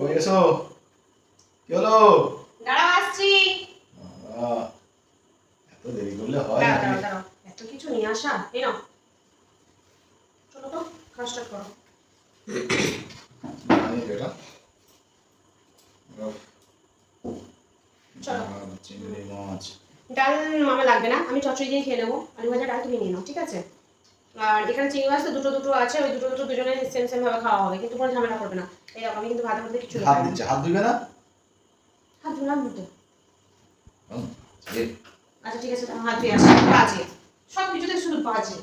কই এসো কি হলো দাঁড়াও আসছি এত দেরি করলে হয় দাঁড়াও এত কিছু নিয়ে আসা এই নাও চলো তো স্টার্ট করো এটা চলো। চিংড়ি মাছ ডাল মামা লাগবে না আমি চচড়ি দিয়ে খেয়ে নেব আলু ভাজা ডাল তুমি নিয়ে নাও ঠিক আছে আর এখানে চিংড়ি মাছ তো দুটো দুটো আছে ওই দুটো দুটো দুজনে সেম সেম ভাবে খাওয়া হবে কিন্তু কোনো ঝামেলা করবে না। এই রকম আমি কিন্তু ভাতের মধ্যে কিছু হাত। দিচ্ছে হাত ধুবে না? হাত ধুলাম তো আচ্ছা ঠিক আছে তাহলে হাত ধুয়ে আসি বাজে। সব কিছুতে শুধু বাজে।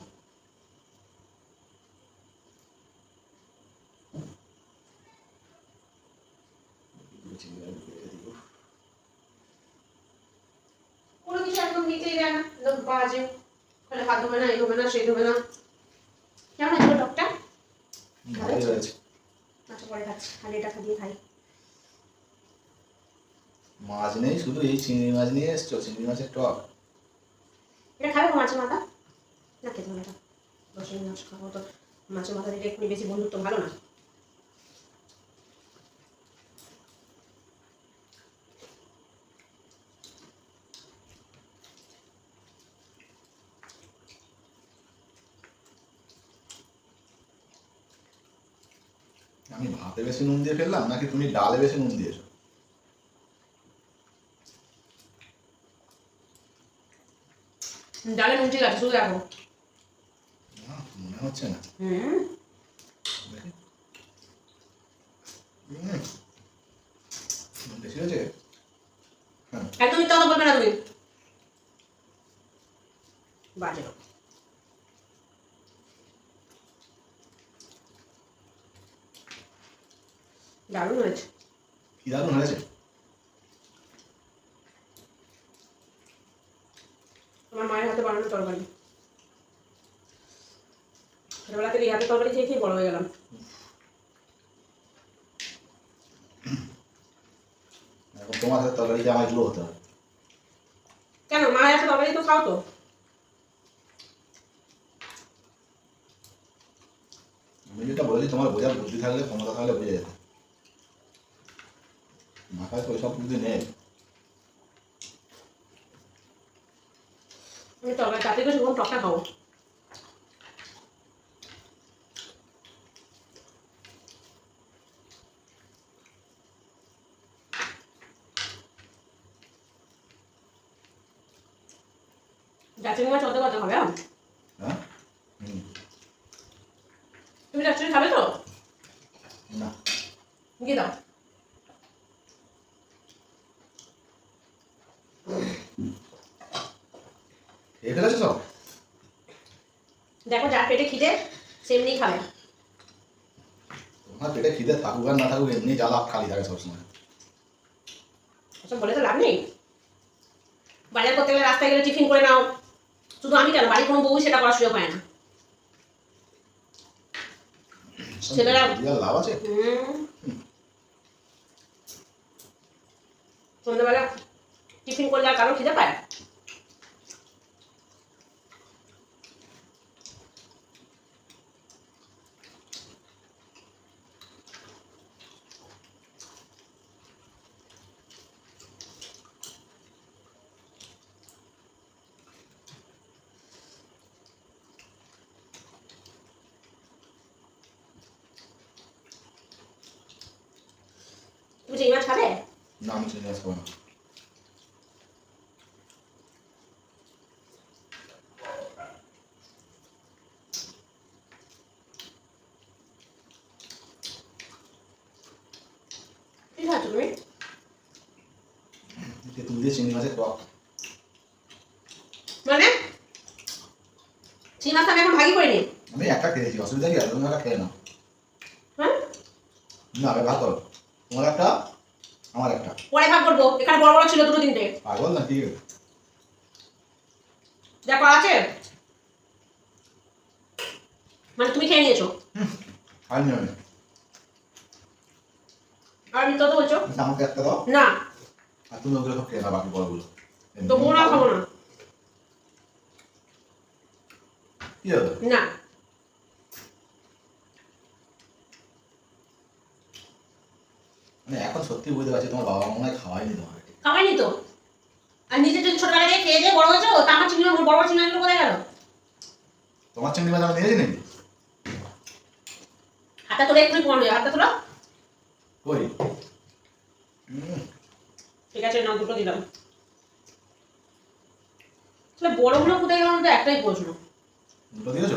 কোনো কিছু একদম নিতেই দেয় না বাজে। তাহলে হাত ধোবে না এই ধোবে না সেই ধোবে না। কেমন আছে গো টকটা আচ্ছা পরে খাচ্ছি। খালি এটা দিয়ে খাই। মাছ নেই শুধু এই চিংড়ি মাছ নিয়ে এসছো চিংড়ি মাছের টক। এটা খাবে তো মাছের মাথা? না খেতে হবে এটা বসে মাছ খাব তো। মাছের মাথা দিলে একটু বেশি বন্ধুত্ব ভালো না। আমি ভাতে বেশি নুন দিয়ে ফেললাম নাকি তুমি ডালে বেশি নুন দিয়েছ? ডালে নুন ঠিক আছে শুধু দেখো। মনে হচ্ছে না। হুম। দেখি। বেশি হয়েছে একদম মিথ্যা কথা বলবে না তুমি। বাজে। লোক। দারুণ হয়েছে। কি দারুণ হয়েছে? আমার মায়ের হাতে বানানো তরকারি। ছোটবেলা থেকে হাতে তরকারি খেয়ে খেয়ে বড় হয়ে গেলাম। তোমার হাতে তরকারিতে আমার হতে হবে। কেন? মায়ের হাতে তরকারি তো খাও তো। আমি যেটা বলেছি তোমার বোঝার বুদ্ধি থাকলে ক্ষমতা থাকলে বুঝে যেতে। মাথায় তো ওইসব নেই আমি তরকারি তাতে অত কত হবে হ্যাঁ হুম তুমি দার্জিলিং খাবে তো না গিয়ে দাও সব? দেখো যার পেটে খিদে সেমনি খাবে। তোমার পেটে খিদে থাকুক আর না থাকুক এমনি জ্বালা খালি থাকে সবসময়। ওসব বলে তো লাভ নেই। বাজার করতে গেলে রাস্তায় গেলে টিফিন করে নাও। শুধু আমি কেন? বাড়ির কোনো বউ সেটা করার সুযোগ পায় না। ছেলেরা- লাভ আছে? সন্ধ্যাবেলা টিফিন করলে আর কারও খিদে পায়? খাবে? না আমি চিংড়ি মাছ খাব না তুমি? তেঁতুল দিয়ে চিংড়ি মাছের টক মানে? চিংড়ি মাছ আমি এখন ভাগি করিনি। আমি একটা খেয়েছি অসুবিধা কি? আছে তুমি খেয়ে নাও। হ্যাঁ? না করো তোমার একটা আমার একটা। পরে ভাগ করব। এখানে বড় বড় ছিল দুটো তিনটে। পাগল না ঠিক আছে। দেখো আছে? মানে তুমি খেয়ে নিয়েছো? আমি। আর মিথ্যা তো বলছো? আমাকে একটা দাও। না। আর তুমি ওগুলো সব খেয়ে নাও বাকি বড়গুলো। তবুও না খাব না। কি হবে? না। মানে এখন সত্যি বুঝতে পারছি তোমার বাবা মনে হয় খাওয়াইনি তোমাকে। খাওয়াইনি তো। আর নিজে যদি ছোটবেলা থেকে খেয়ে দিয়ে বড় হয়েছো? তা আমার চিংড়ি বড় বড় চিংড়ি মাছগুলো কোথায় গেল? তোমার চিংড়ি মাছ আমি নিয়েছি নাকি? হাতটা তোলে একটু কমে হাতটা তোলো। কই? ঠিক আছে না দুটো দিলাম। তাহলে বড়গুলো কোথায় গেল আমাদের একটাই প্রশ্ন। দুটো দিয়েছ?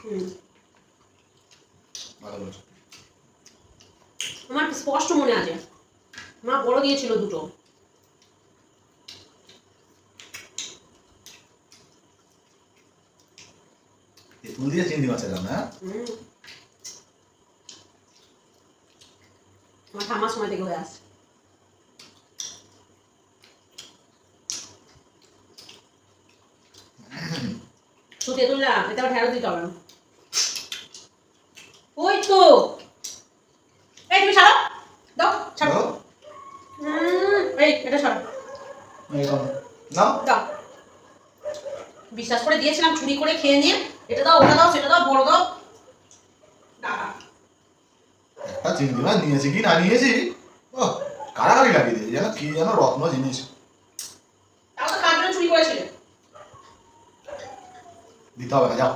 হুম। ভালো করেছ আমার স্পষ্ট মনে আছে। মা বড় দিয়েছিল দুটো। তেঁতুল দিয়ে চিংড়ি মাছের রান্না হ্যাঁ? আমার সময় থেকে হয়ে আসছে। শুধু তেঁতুল না এটা আবার দিতে হবে ওই তো এই তুমি ছাড়ো দাও ছাড়ো দাও, হুম, এই এটা ছাড়ো নাও। দাও। বিশ্বাস করে দিয়েছিলাম চুরি করে খেয়ে নিয়ে। এটা দাও ওটা দাও সেটা দাও বড় দাও। নিয়েছি কি না নিয়েছি? ও কারাকারি লাগিয়ে দিয়েছি যেন কি যেন রত্ন জিনিস। তাও তো চুরি করেছিলে? দিতে হবে না যাও।